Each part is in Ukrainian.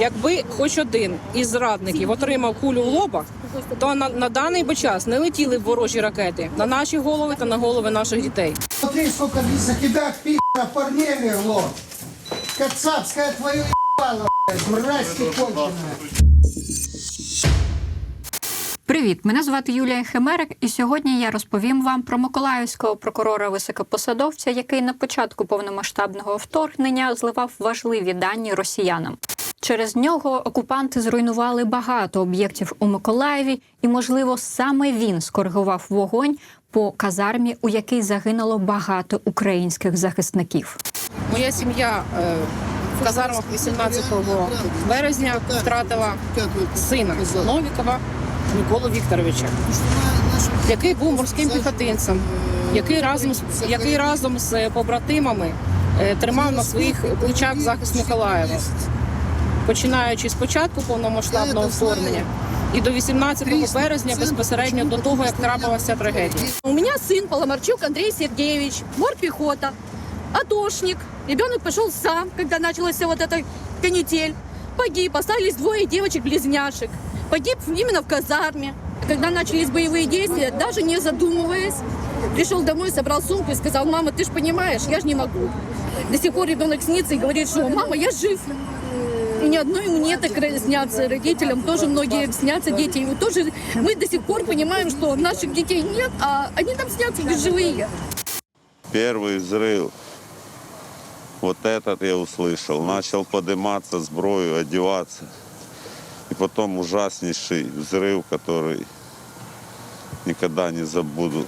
Якби хоч один із зрадників отримав кулю в лоба, то на, на даний би час не летіли б ворожі ракети на наші голови та на голови наших дітей. Смотри, сколько закидать пи***а парней легло. Кацапская твою ебало, мразь ты конченая. Привіт, мене звати Юлія Хемерик, і сьогодні я розповім вам про миколаївського прокурора високопосадовця, який на початку повномасштабного вторгнення зливав важливі дані росіянам. Через нього окупанти зруйнували багато об'єктів у Миколаєві, і, можливо, саме він скоригував вогонь по казармі, у якій загинуло багато українських захисників. Моя сім'я е, в казармах 18 березня втратила сина Новікова Миколу Вікторовича, який був морським піхотинцем, який разом який разом з побратимами е, тримав на своїх плечах захист Миколаєва, починаючи з початку повномасштабного вторгнення. І до 18 березня безпосередньо до того, як трапилася трагедія. У меня сын Поломарчук Андрей Сергеевич, морпехота, атошник. Ребенок пошел сам, когда началась вся вот эта канитель. Погиб, остались двое девочек-близняшек. Погиб именно в казарме. Когда начались боевые действия, даже не задумываясь, пришел домой, собрал сумку и сказал, мама, ты же понимаешь, я же не могу. До сих пор ребенок снится и говорит, что мама, я жив. И ни одной мне так снятся родителям, тоже многие снятся дети. И вот тоже мы до сих пор понимаем, что наших детей нет, а они нам снятся как живые. Первый взрыв. Вот этот я услышал. Начал подниматься сброю, одеваться. И потом ужаснейший взрыв, который никогда не забуду.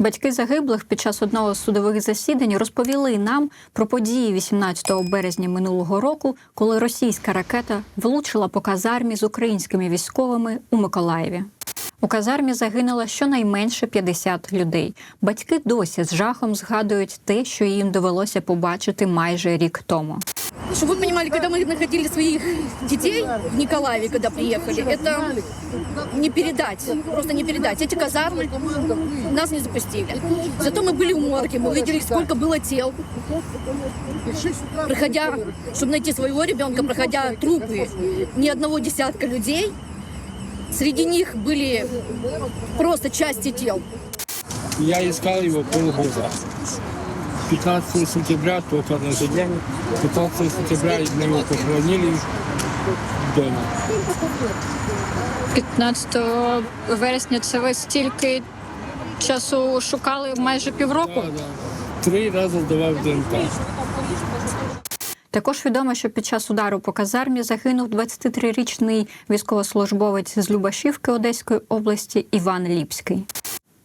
Батьки загиблих під час одного з судових засідань розповіли нам про події 18 березня минулого року, коли російська ракета влучила по казармі з українськими військовими у Миколаєві. У казармі загинуло щонайменше 50 людей. Батьки досі з жахом згадують те, що їм довелося побачити майже рік тому. Чтобы вы понимали, когда мы находили своих детей в Николаеве, когда приехали, это не передать, просто не передать. Эти казармы нас не запустили. Зато мы были в морге, мы видели, сколько было тел. Проходя, чтобы найти своего ребенка, проходя трупы ни одного десятка людей, среди них были просто части тел. Я искал его полгода. 15 сентября, только на же день, 15 сентября его похоронили дома. 15 вересня це ви стільки часу шукали майже півроку. Да, да. Три рази здавав ДНК. Також відомо, що під час удару по казармі загинув 23-річний військовослужбовець з Любашівки Одеської області Іван Ліпський.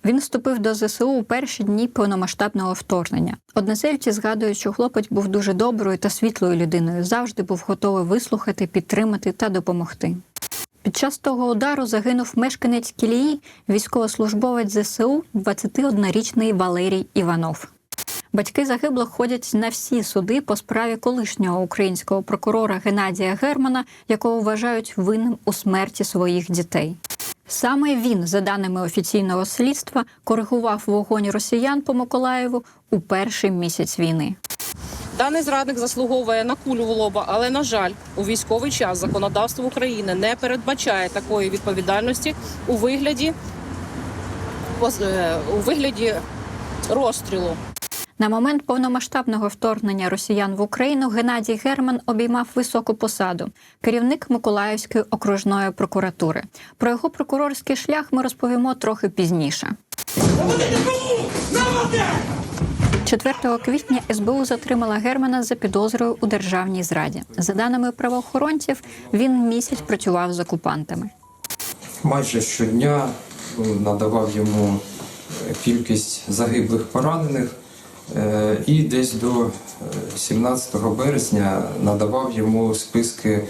Він вступив до ЗСУ у перші дні повномасштабного вторгнення. Односельці згадують, що хлопець був дуже доброю та світлою людиною, завжди був готовий вислухати, підтримати та допомогти. Під час того удару загинув мешканець Кілії, військовослужбовець ЗСУ, 21-річний Валерій Іванов. Батьки загиблих ходять на всі суди по справі колишнього українського прокурора Геннадія Германа, якого вважають винним у смерті своїх дітей. Саме він, за даними офіційного слідства, коригував вогонь росіян по Миколаєву у перший місяць війни. Даний зрадник заслуговує на кулю в лоба, але на жаль, у військовий час законодавство України не передбачає такої відповідальності у вигляді е, у вигляді розстрілу. На момент повномасштабного вторгнення росіян в Україну Геннадій Герман обіймав високу посаду керівник Миколаївської окружної прокуратури. Про його прокурорський шлях ми розповімо трохи пізніше. 4 квітня СБУ затримала Германа за підозрою у державній зраді. За даними правоохоронців, він місяць працював з окупантами. майже щодня е, надавав йому кількість загиблих поранених і десь до е, 17 березня надавав йому списки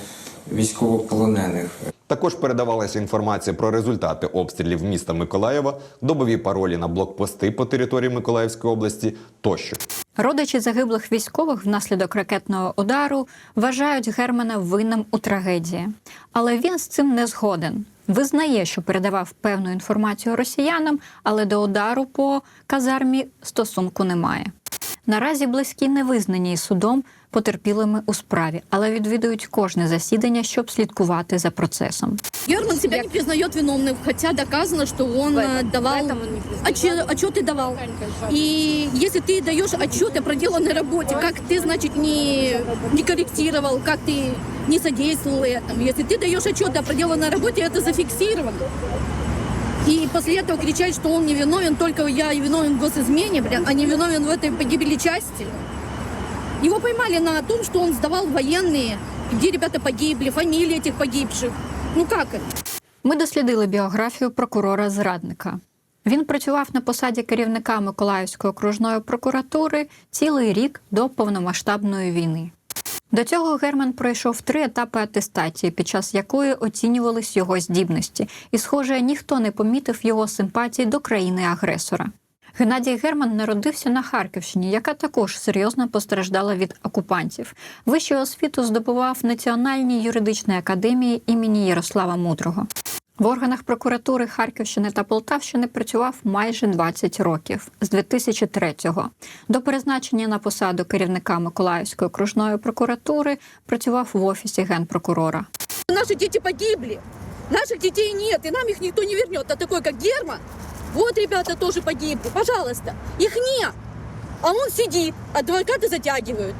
військовополонених. Також передавалася інформація про результати обстрілів міста Миколаєва, добові паролі на блокпости по території Миколаївської області тощо. Родичі загиблих військових внаслідок ракетного удару вважають Германа винним у трагедії, але він з цим не згоден. Визнає, що передавав певну інформацію росіянам, але до удару по казармі стосунку немає. Наразі близькі не визнані судом потерпілими у справі, але відвідують кожне засідання, щоб слідкувати за процесом. Герман себя не признает виновным, хотя доказано, что он э, давал отче- отчеты давал. И если ты даешь отчет о проделанной работе, как ты, значит, не, не корректировал, как ты не содействовал этому. Если ты даешь отчет о проделанной работе, это зафиксировано. И после этого кричать, что он не виновен, только я и виновен в госизмене, бля, а не виновен в этой погибели части. Его поймали на том, что он сдавал военные, где ребята погибли, фамилии этих погибших. Ну как это? Ми дослідили біографію прокурора зрадника. Він працював на посаді керівника Миколаївської окружної прокуратури цілий рік до повномасштабної війни. До цього Герман пройшов три етапи атестації, під час якої оцінювались його здібності, і, схоже, ніхто не помітив його симпатії до країни-агресора. Геннадій Герман народився на Харківщині, яка також серйозно постраждала від окупантів. Вищу освіту здобував в Національній юридичній академії імені Ярослава Мудрого. В органах прокуратури Харківщини та Полтавщини працював майже 20 років з 2003-го. До призначення на посаду керівника Миколаївської окружної прокуратури працював в офісі генпрокурора. Наши дети погибли. Наших детей нет, и нам их никто не вернет. А такой, как Герман, вот ребята тоже погибли. Пожалуйста, их нет. А он сидит, адвокаты затягивают.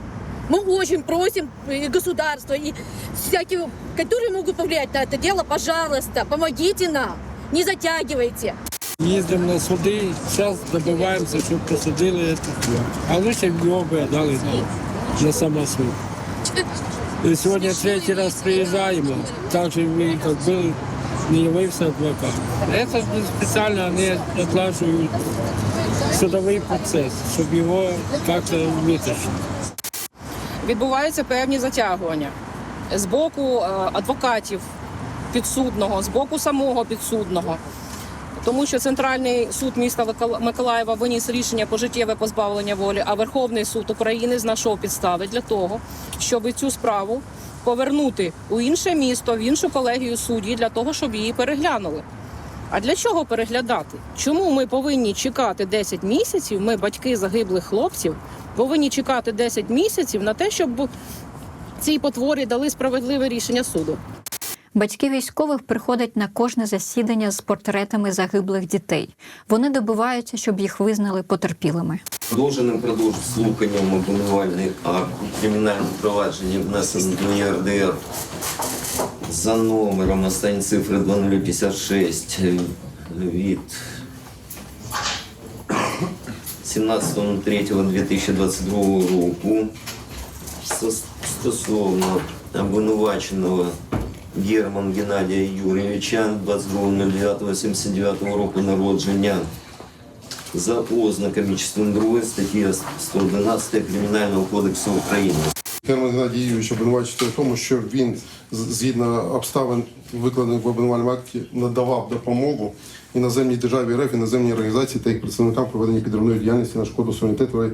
Мы очень просим и государство, и всякие, которые могут повлиять на это дело, пожалуйста, помогите нам, не затягивайте. Їздимо на суди, зараз добиваємося, щоб посадили цих двох. А лише його би дали на, на самосуд. І сьогодні третій раз приїжджаємо, так же ми як були, Не явився адвокат. Це спеціально вони оплачують судовий процес, щоб його як-то витащити. відбуваються певні затягування з боку е, адвокатів підсудного, з боку самого підсудного. Тому що Центральний суд міста Микола- Миколаєва виніс рішення пожиттєве позбавлення волі, а Верховний суд України знайшов підстави для того, щоб цю справу повернути у інше місто, в іншу колегію судді для того, щоб її переглянули. А для чого переглядати? Чому ми повинні чекати 10 місяців? Ми, батьки загиблих хлопців, повинні чекати 10 місяців на те, щоб цій потворі дали справедливе рішення суду. Батьки військових приходять на кожне засідання з портретами загиблих дітей. Вони добиваються, щоб їх визнали потерпілими. Продовженим продовж слуханням обвинувальний акт у кримінальному провадженні внесено до ЄРДР за номером останні цифри 2056 від 17.03.2022 року стосовно обвинуваченого Герман Геннадія Юрійовича 22.09.79 року народження за ознаками частини 2 статті 111 Кримінального кодексу України. Герман Геннадій Юрійович обвинувачується в тому, що він згідно обставин, викладених в обвинувальному акті, надавав допомогу іноземній державі РФ, іноземній організації та їх представникам проведення підривної діяльності на шкоду суверенітету, е,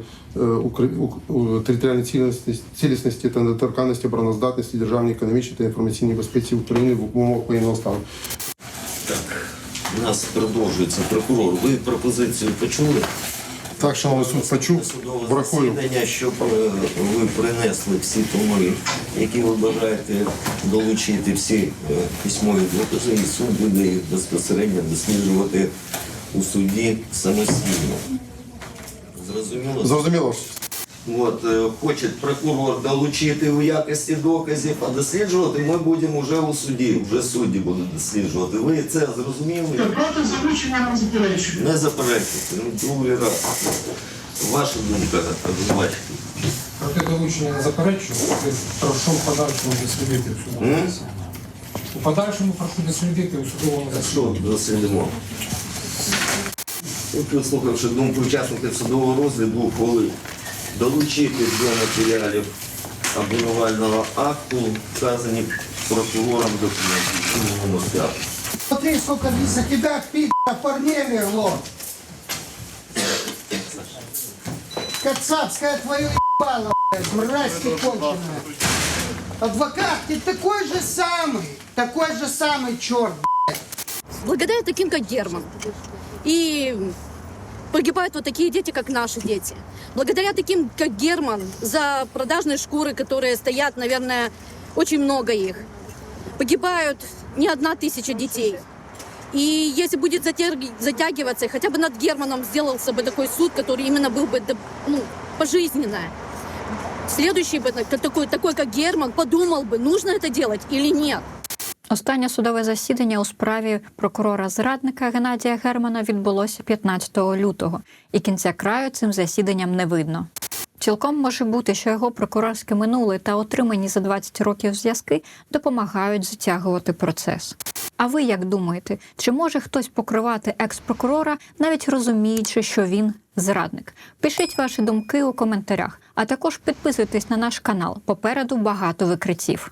територіальній цілісності, цілісності та недоторканності, обороноздатності, державній економічній та інформаційній безпеці України в умовах воєнного стану. Так, у нас продовжується прокурор. Ви пропозицію почули? Так, шановний суд почув, врахую. засідання, щоб е, ви принесли всі томи, які ви бажаєте долучити всі е, письмові докази, і суд буде їх безпосередньо досліджувати у суді самостійно. Зрозуміло? Зрозуміло. От, е, хоче прокурор долучити у якості доказів, а досліджувати ми будемо вже у суді, вже судді будуть досліджувати. Ви це зрозуміли? Проти залучення нам заперечую. Не заперечуйте, ну другий раз. Ваша думка, обвинувачення. Проти долучення не заперечую, прошу в подальшому дослідити в судовому засіданні. У подальшому прошу дослідити у судовому засіданні. що дослідимо? От думку учасників судового розгляду, ухвалив долучити до матеріалів обвинувального акту, вказані прокурором документи. Номер п'ятий. Смотри, сколько из-за тебя пи***а парней мерло. Кацапская твое ебало, блядь, мразь ты конченая. Адвокат, ты такой же самый, такой же самый черт, блядь. благодаря таким, как Герман. И погибают вот такие дети, как наши дети. Благодаря таким, как Герман, за продажные шкуры, которые стоят, наверное, очень много их, погибают не одна тысяча детей. И если будет затяг- затягиваться, хотя бы над Германом сделался бы такой суд, который именно был бы ну, пожизненно. Следующий бы так- такой, такой, как Герман, подумал бы, нужно это делать или нет. Останнє судове засідання у справі прокурора зрадника Геннадія Германа відбулося 15 лютого, і кінця краю цим засіданням не видно. Цілком може бути, що його прокурорське минуле та отримані за 20 років зв'язки допомагають затягувати процес. А ви як думаєте, чи може хтось покривати екс-прокурора, навіть розуміючи, що він зрадник? Пишіть ваші думки у коментарях, а також підписуйтесь на наш канал. Попереду багато викриттів.